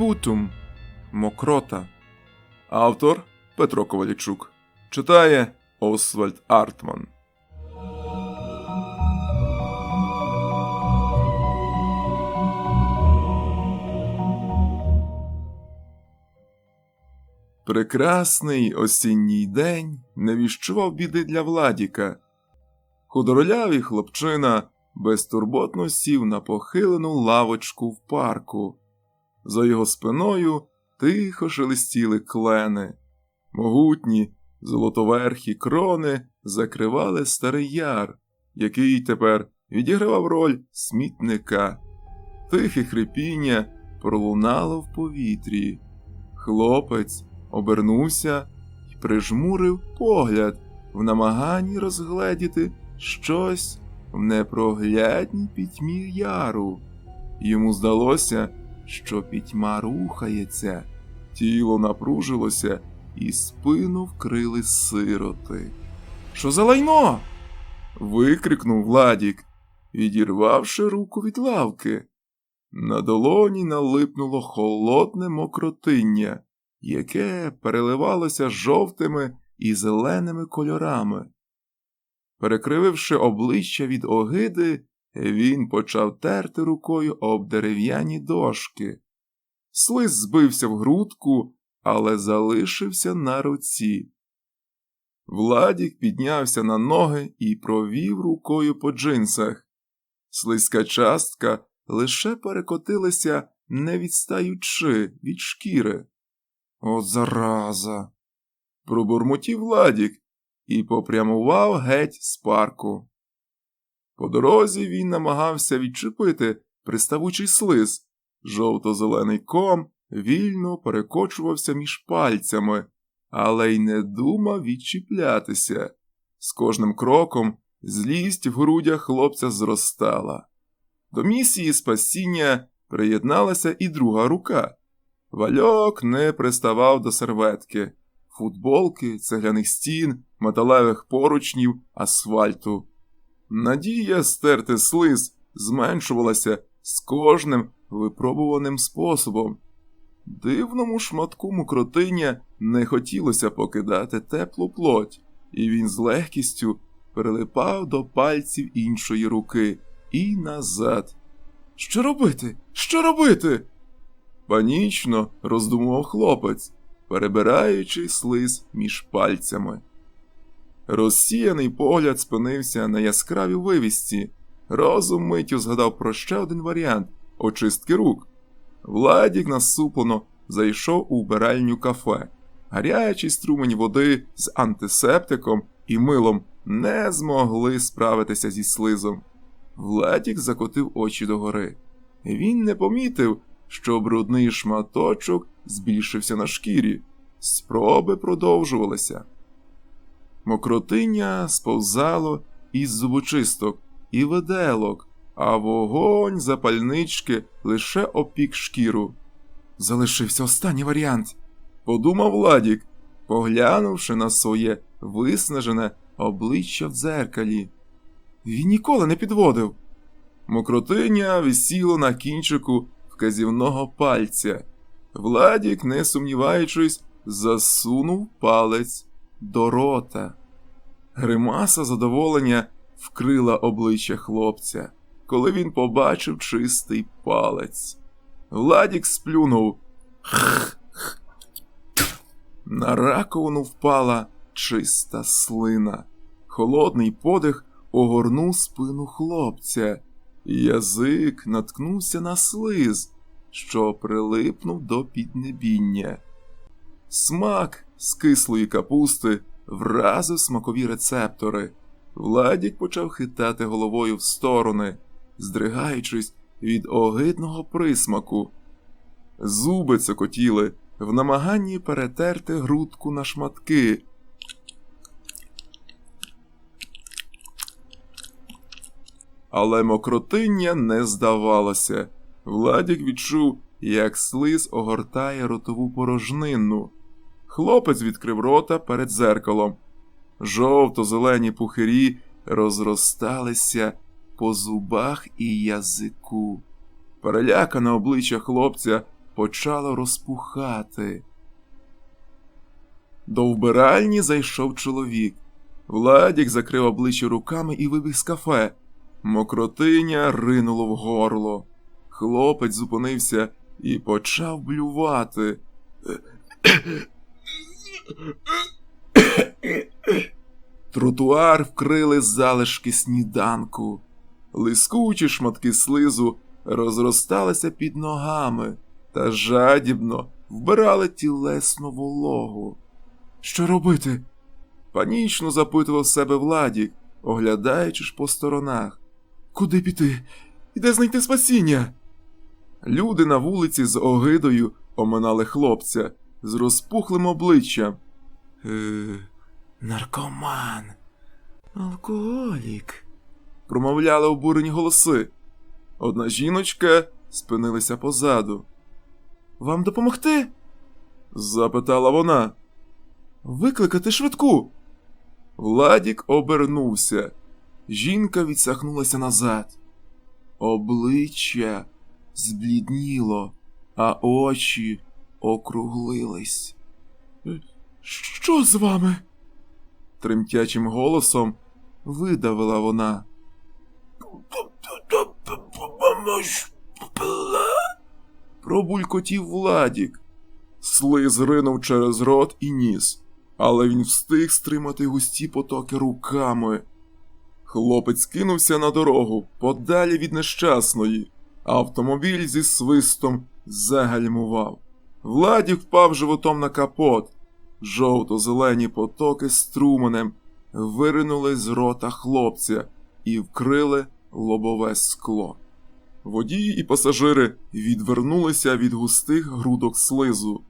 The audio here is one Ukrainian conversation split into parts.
Спутум. Мокрота. Автор Петро Ковалічук. Читає Освальд Артман. Прекрасний осінній день не віщував біди для Владіка. Худоролявий хлопчина безтурботно сів на похилену лавочку в парку. За його спиною тихо шелестіли клени. Могутні, золотоверхі крони закривали старий яр, який тепер відігравав роль смітника. Тихе хрипіння пролунало в повітрі. Хлопець обернувся і прижмурив погляд в намаганні розгледіти щось в непроглядній пітьмі яру. Йому здалося, що пітьма рухається, тіло напружилося і спину вкрили сироти. Що за лайно? викрикнув Владік, відірвавши руку від лавки. На долоні налипнуло холодне мокротиння, яке переливалося жовтими і зеленими кольорами. Перекрививши обличчя від огиди, він почав терти рукою об дерев'яні дошки. Слиз збився в грудку, але залишився на руці. Владік піднявся на ноги і провів рукою по джинсах. Слизька частка лише перекотилася, не відстаючи від шкіри. О, зараза. пробурмотів Владік і попрямував геть з парку. По дорозі він намагався відчепити приставучий слиз. Жовто-зелений ком вільно перекочувався між пальцями, але й не думав відчіплятися. З кожним кроком злість в грудях хлопця зростала. До місії спасіння приєдналася і друга рука. Вальок не приставав до серветки, футболки, цегляних стін, металевих поручнів, асфальту. Надія стерти слиз зменшувалася з кожним випробуваним способом. Дивному шматку мокротиння не хотілося покидати теплу плоть, і він з легкістю прилипав до пальців іншої руки і назад. Що робити? Що робити? Панічно роздумував хлопець, перебираючи слиз між пальцями. Розсіяний погляд спинився на яскравій вивісці. Розум миттю згадав про ще один варіант очистки рук. Владік насуплено зайшов у вбиральню кафе. Гарячий струмень води з антисептиком і милом не змогли справитися зі слизом. Владік закотив очі догори. Він не помітив, що брудний шматочок збільшився на шкірі. Спроби продовжувалися. Мокротиння сповзало із зубочисток і виделок, а вогонь запальнички лише опік шкіру. Залишився останній варіант, подумав Владік, поглянувши на своє виснажене обличчя в дзеркалі. Він ніколи не підводив. Мокротиня висіло на кінчику вказівного пальця. Владік, не сумніваючись, засунув палець до рота. Гримаса задоволення вкрила обличчя хлопця, коли він побачив чистий палець. Владік сплюнув. На раковину впала чиста слина. Холодний подих огорнув спину хлопця. Язик наткнувся на слиз, що прилипнув до піднебіння. Смак з кислої капусти вразив смакові рецептори. Владік почав хитати головою в сторони, здригаючись від огидного присмаку. Зуби цокотіли в намаганні перетерти грудку на шматки. Але мокротиння не здавалося. Владік відчув, як слиз огортає ротову порожнину. Хлопець відкрив рота перед зеркалом. Жовто-зелені пухирі розросталися по зубах і язику. Перелякане обличчя хлопця почало розпухати. До вбиральні зайшов чоловік. Владік закрив обличчя руками і вибіг з кафе. Мокротиня ринуло в горло. Хлопець зупинився і почав блювати. Тротуар вкрили залишки сніданку. Лискучі шматки слизу розросталися під ногами та жадібно вбирали тілесну вологу. Що робити? Панічно запитував себе Владік, оглядаючись по сторонах. Куди піти? І де знайти спасіння? Люди на вулиці з огидою оминали хлопця з розпухлим обличчям. Е, наркоман, алкоголік, промовляли обурені голоси. Одна жіночка спинилася позаду. Вам допомогти? запитала вона. Викликати швидку. Владік обернувся. Жінка відсахнулася назад. Обличчя зблідніло, а очі округлились. Що з вами? тремтячим голосом видавила вона. Пробулькотів Владік. Слиз ринув через рот і ніс, але він встиг стримати густі потоки руками. Хлопець кинувся на дорогу подалі від нещасної. Автомобіль зі свистом загальмував. Владік впав животом на капот. Жовто-зелені потоки струменем виринули з рота хлопця і вкрили лобове скло. Водії і пасажири відвернулися від густих грудок слизу.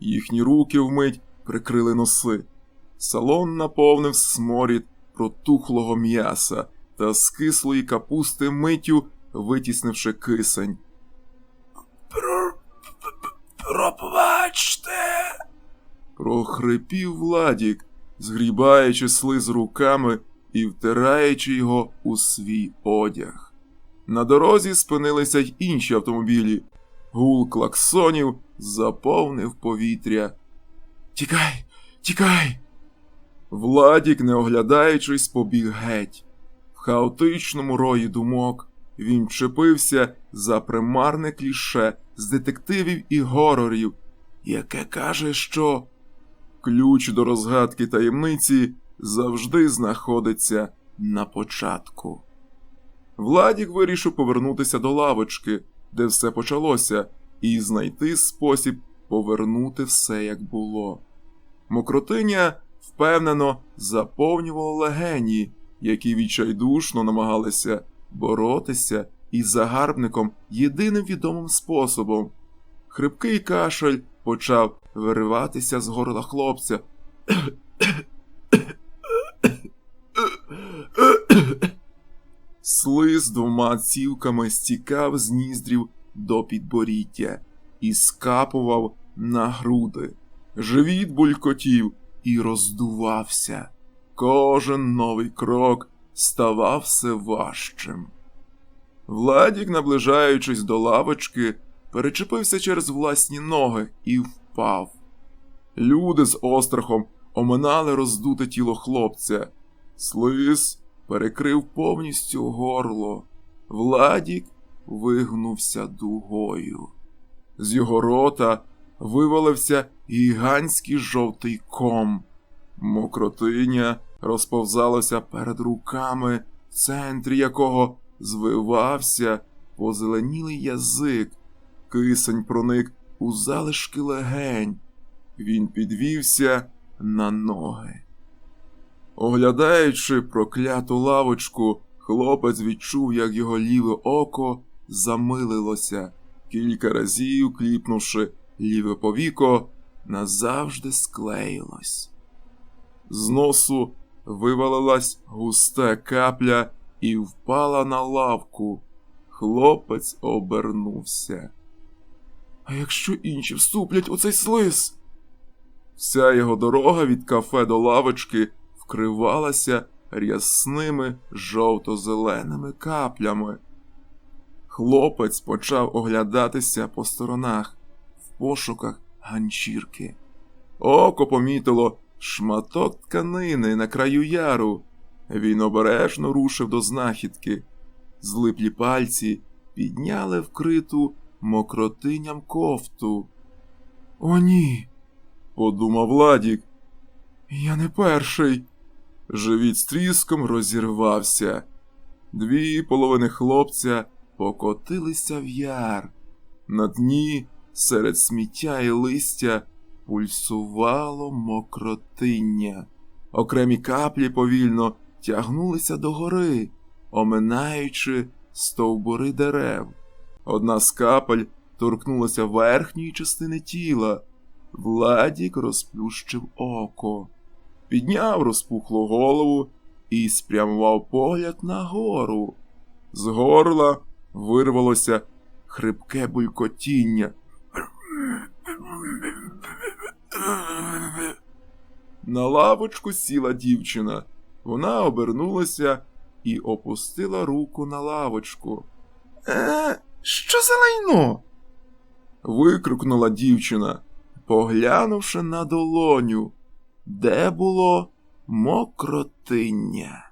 Їхні руки вмить прикрили носи. Салон наповнив сморід протухлого м'яса та скислої капусти миттю витіснивши кисень. Пробачте. прохрипів Владік, згрібаючи слиз руками і втираючи його у свій одяг. На дорозі спинилися й інші автомобілі. Гул клаксонів заповнив повітря. Тікай, тікай. Владік, не оглядаючись, побіг геть. В хаотичному рої думок він чепився за примарне кліше з детективів і горорів, яке каже, що ключ до розгадки таємниці завжди знаходиться на початку. Владік вирішив повернутися до лавочки, де все почалося, і знайти спосіб повернути все як було. Мокротиня впевнено заповнювала легені, які відчайдушно намагалися боротися із загарбником єдиним відомим способом. Хрипкий кашель почав вириватися з горла хлопця. Слиз двома цівками стікав з ніздрів до підборіддя і скапував на груди. Живіт булькотів і роздувався. Кожен новий крок ставав все важчим. Владік, наближаючись до лавочки, перечепився через власні ноги і впав. Люди з острахом оминали роздуте тіло хлопця. Слиз перекрив повністю горло. Владік вигнувся дугою. З його рота вивалився гігантський жовтий ком. Мокротиня розповзалося перед руками, в центрі якого звивався позеленілий язик. Кисень проник у залишки легень. Він підвівся на ноги. Оглядаючи прокляту лавочку, хлопець відчув, як його ліве око замилилося, кілька разів кліпнувши ліве повіко, назавжди склеїлось. З носу вивалилась густа капля і впала на лавку. Хлопець обернувся. А якщо інші вступлять у цей слиз? Вся його дорога від кафе до лавочки вкривалася рясними жовто-зеленими каплями. Хлопець почав оглядатися по сторонах. в пошуках ганчірки. Око помітило шматок тканини на краю яру. Він обережно рушив до знахідки. Злиплі пальці підняли вкриту мокротиням кофту. О, ні, подумав Владік. Я не перший. Живіт з тріском розірвався. Дві половини хлопця покотилися в яр. На дні, серед сміття і листя, пульсувало мокротиння. Окремі каплі повільно тягнулися догори, оминаючи стовбури дерев. Одна з капель торкнулася верхньої частини тіла. Владік розплющив око, підняв розпухлу голову і спрямував погляд нагору. З горла вирвалося хрипке булькотіння. На лавочку сіла дівчина. Вона обернулася і опустила руку на лавочку. Е, що за лайно? викрикнула дівчина, поглянувши на долоню, де було мокротиння.